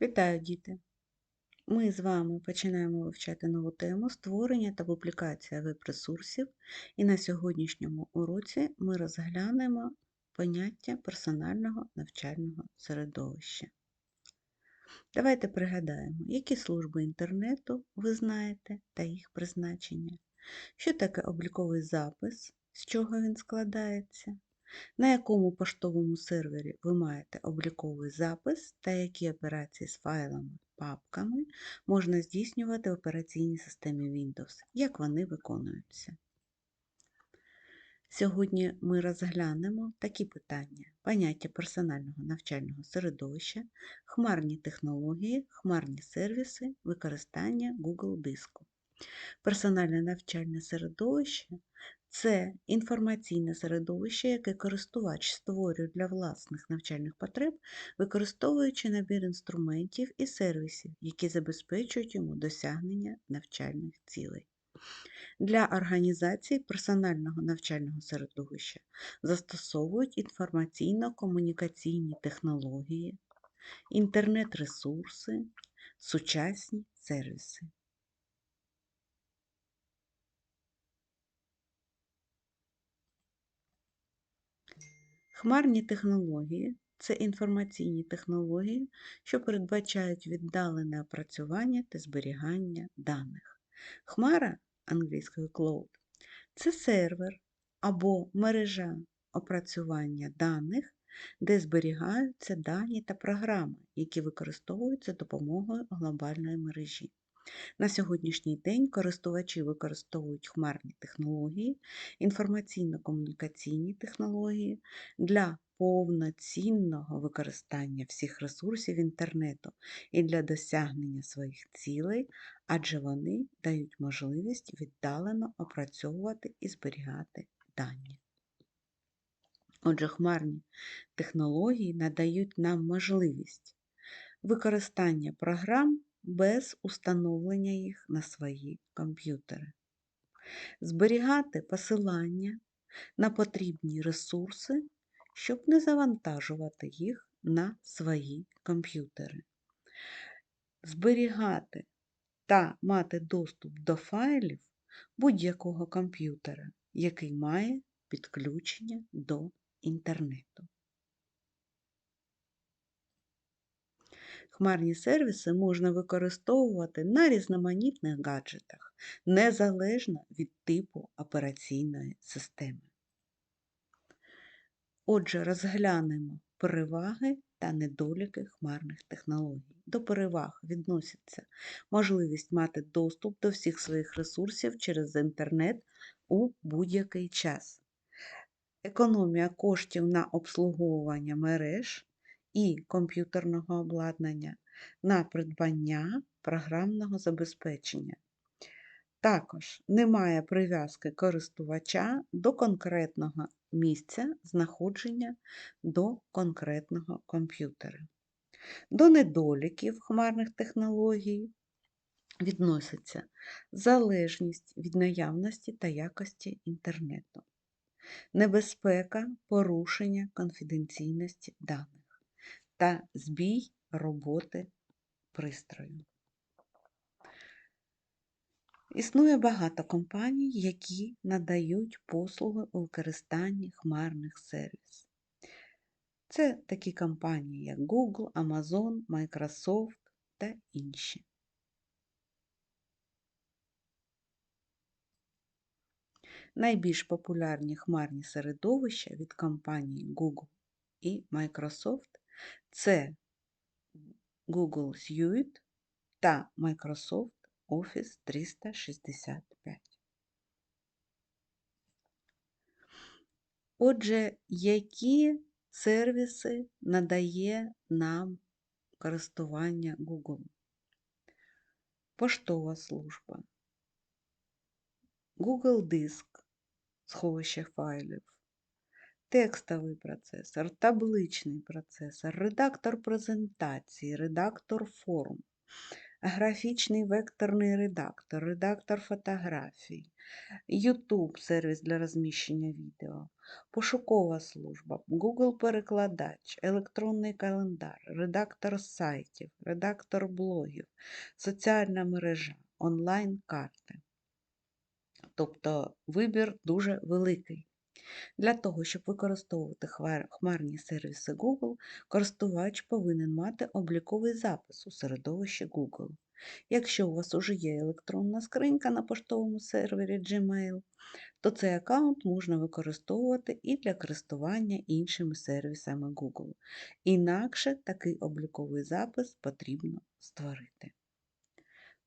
Вітаю, діти! Ми з вами починаємо вивчати нову тему створення та публікація веб-ресурсів, і на сьогоднішньому уроці ми розглянемо поняття персонального навчального середовища. Давайте пригадаємо, які служби інтернету ви знаєте та їх призначення, що таке обліковий запис, з чого він складається, на якому поштовому сервері ви маєте обліковий запис та які операції з файлами, папками можна здійснювати в операційній системі Windows, як вони виконуються. Сьогодні ми розглянемо такі питання: поняття персонального навчального середовища, хмарні технології, хмарні сервіси, використання Google диску. Персональне навчальне середовище це інформаційне середовище, яке користувач створює для власних навчальних потреб, використовуючи набір інструментів і сервісів, які забезпечують йому досягнення навчальних цілей. Для організації персонального навчального середовища застосовують інформаційно-комунікаційні технології, інтернет-ресурси, сучасні сервіси. Хмарні технології це інформаційні технології, що передбачають віддалене опрацювання та зберігання даних. Хмара англійською cloud це сервер або мережа опрацювання даних, де зберігаються дані та програми, які використовуються допомогою глобальної мережі. На сьогоднішній день користувачі використовують хмарні технології, інформаційно-комунікаційні технології для повноцінного використання всіх ресурсів інтернету і для досягнення своїх цілей, адже вони дають можливість віддалено опрацьовувати і зберігати дані. Отже, хмарні технології надають нам можливість використання програм без установлення їх на свої комп'ютери, зберігати посилання на потрібні ресурси, щоб не завантажувати їх на свої комп'ютери, зберігати та мати доступ до файлів будь-якого комп'ютера, який має підключення до інтернету. Хмарні сервіси можна використовувати на різноманітних гаджетах, незалежно від типу операційної системи. Отже, розглянемо переваги та недоліки хмарних технологій. До переваг відносяться можливість мати доступ до всіх своїх ресурсів через інтернет у будь-який час, економія коштів на обслуговування мереж і комп'ютерного обладнання на придбання програмного забезпечення. Також немає прив'язки користувача до конкретного місця знаходження до конкретного комп'ютера. До недоліків хмарних технологій відноситься залежність від наявності та якості інтернету, небезпека порушення конфіденційності даних та збій роботи пристрою. Існує багато компаній, які надають послуги у використанні хмарних сервісів. Це такі компанії, як Google, Amazon, Microsoft та інші. Найбільш популярні хмарні середовища від компанії Google і Microsoft це Google Suite та Microsoft Office 365. Отже, які сервіси надає нам користування Google? Поштова служба, Google Диск, сховище файлів, текстовий процесор, табличний процесор, редактор презентації, редактор форм, графічний векторний редактор, редактор фотографій, YouTube сервіс для розміщення відео, пошукова служба, Google-перекладач, електронний календар, редактор сайтів, редактор блогів, соціальна мережа, онлайн-карти. Тобто вибір дуже великий. Для того, щоб використовувати хмарні сервіси Google, користувач повинен мати обліковий запис у середовищі Google. Якщо у вас уже є електронна скринька на поштовому сервері Gmail, то цей аккаунт можна використовувати і для користування іншими сервісами Google. Інакше такий обліковий запис потрібно створити.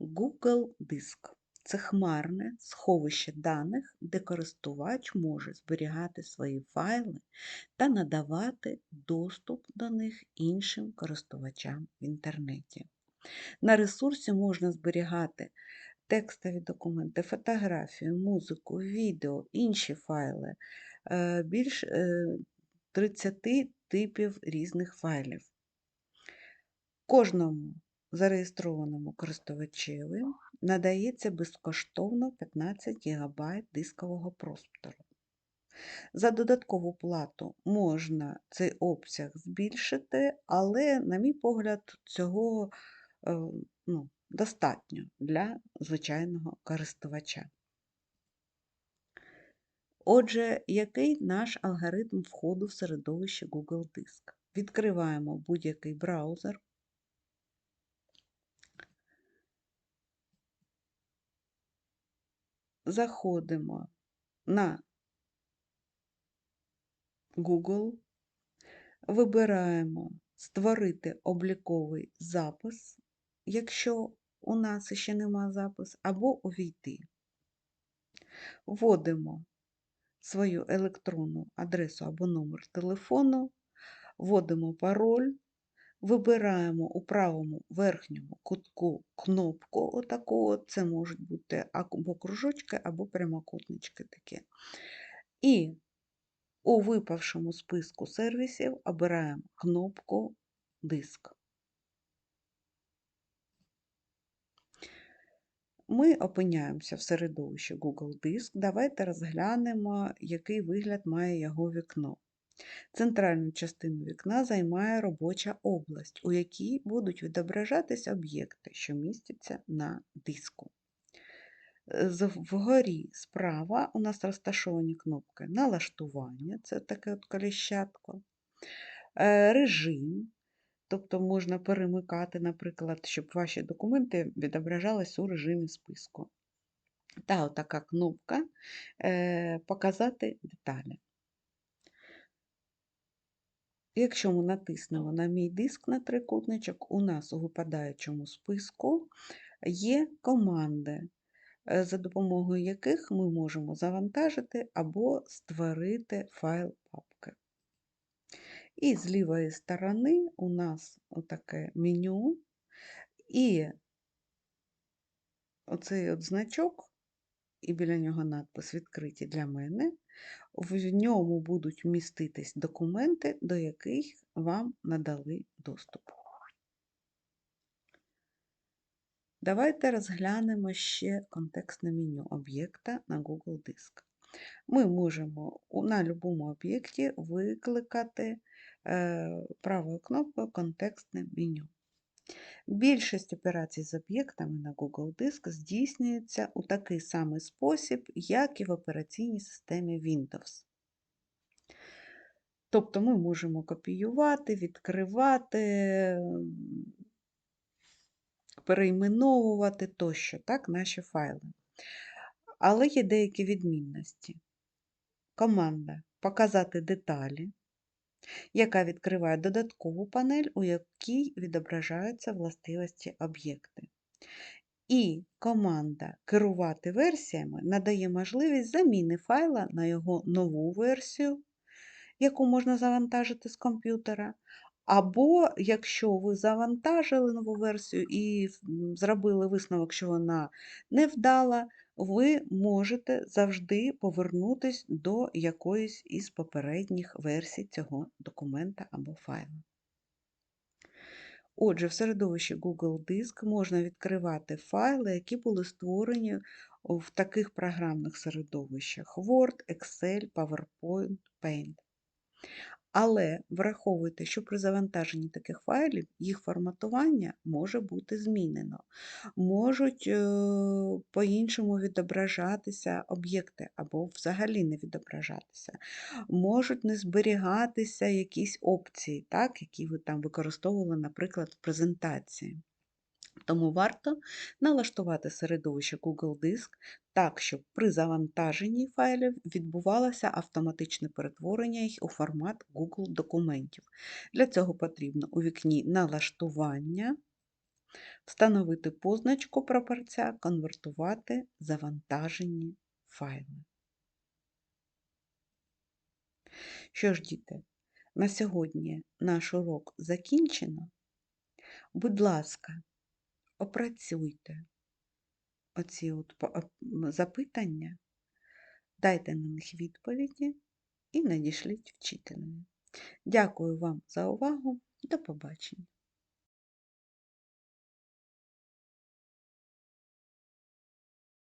Google Диск це хмарне сховище даних, де користувач може зберігати свої файли та надавати доступ до них іншим користувачам в інтернеті. На ресурсі можна зберігати текстові документи, фотографію, музику, відео, інші файли, е, більш е, 30 типів різних файлів. Кожному зареєстрованому користувачеві надається безкоштовно 15 ГБ дискового простору. За додаткову плату можна цей обсяг збільшити, але, на мій погляд, цього е, ну, достатньо для звичайного користувача. Отже, який наш алгоритм входу в середовище Google Диск? Відкриваємо будь-який браузер. Заходимо на Google, вибираємо Створити обліковий запис, якщо у нас ще нема запис, або увійти. Вводимо свою електронну адресу або номер телефону, вводимо пароль, вибираємо у правому верхньому кутку кнопку отаку, це можуть бути або кружочки, або прямокутнички такі. І у випавшому списку сервісів обираємо кнопку Диск. Ми опиняємося в середовищі Google Диск. Давайте розглянемо, який вигляд має його вікно. Центральну частину вікна займає робоча область, у якій будуть відображатись об'єкти, що містяться на диску. Вгорі справа у нас розташовані кнопки налаштування, це таке от коліщатко, е, режим, тобто можна перемикати, наприклад, щоб ваші документи відображались у режимі списку. Та отака кнопка е, Показати деталі. Якщо ми натиснемо на мій диск на трикутничок, у нас у випадаючому списку є команди, е, за допомогою яких ми можемо завантажити або створити файл папки. І з лівої сторони у нас отаке меню, і оцей от значок, і біля нього надпис відкриті для мене. В ньому будуть міститись документи, до яких вам надали доступ. Давайте розглянемо ще контекстне меню об'єкта на Google Диск. Ми можемо на будь-якому об'єкті викликати е, правою кнопкою контекстне меню. Більшість операцій з об'єктами на Google Диск здійснюється у такий самий спосіб, як і в операційній системі Windows. Тобто ми можемо копіювати, відкривати, перейменовувати тощо так, наші файли. Але є деякі відмінності. Команда Показати деталі, яка відкриває додаткову панель, у якій відображаються властивості об'єкти. І команда Керувати версіями надає можливість заміни файла на його нову версію, яку можна завантажити з комп'ютера. Або якщо ви завантажили нову версію і зробили висновок, що вона невдала, ви можете завжди повернутися до якоїсь із попередніх версій цього документа або файлу. Отже, в середовищі Google Диск можна відкривати файли, які були створені в таких програмних середовищах: Word, Excel, PowerPoint, Paint. Але враховуйте, що при завантаженні таких файлів їх форматування може бути змінено. Можуть е, по-іншому відображатися об'єкти або взагалі не відображатися. Можуть не зберігатися якісь опції, так, які ви там використовували, наприклад, в презентації. Тому варто налаштувати середовище Google Диск так, щоб при завантаженні файлів відбувалося автоматичне перетворення їх у формат Google документів. Для цього потрібно у вікні Налаштування встановити позначку прапорця Конвертувати завантажені файли. Що ж, діти, на сьогодні наш урок закінчено. Будь ласка, опрацюйте оці от запитання, дайте на них відповіді і надішліть вчителю. Дякую вам за увагу. До побачення!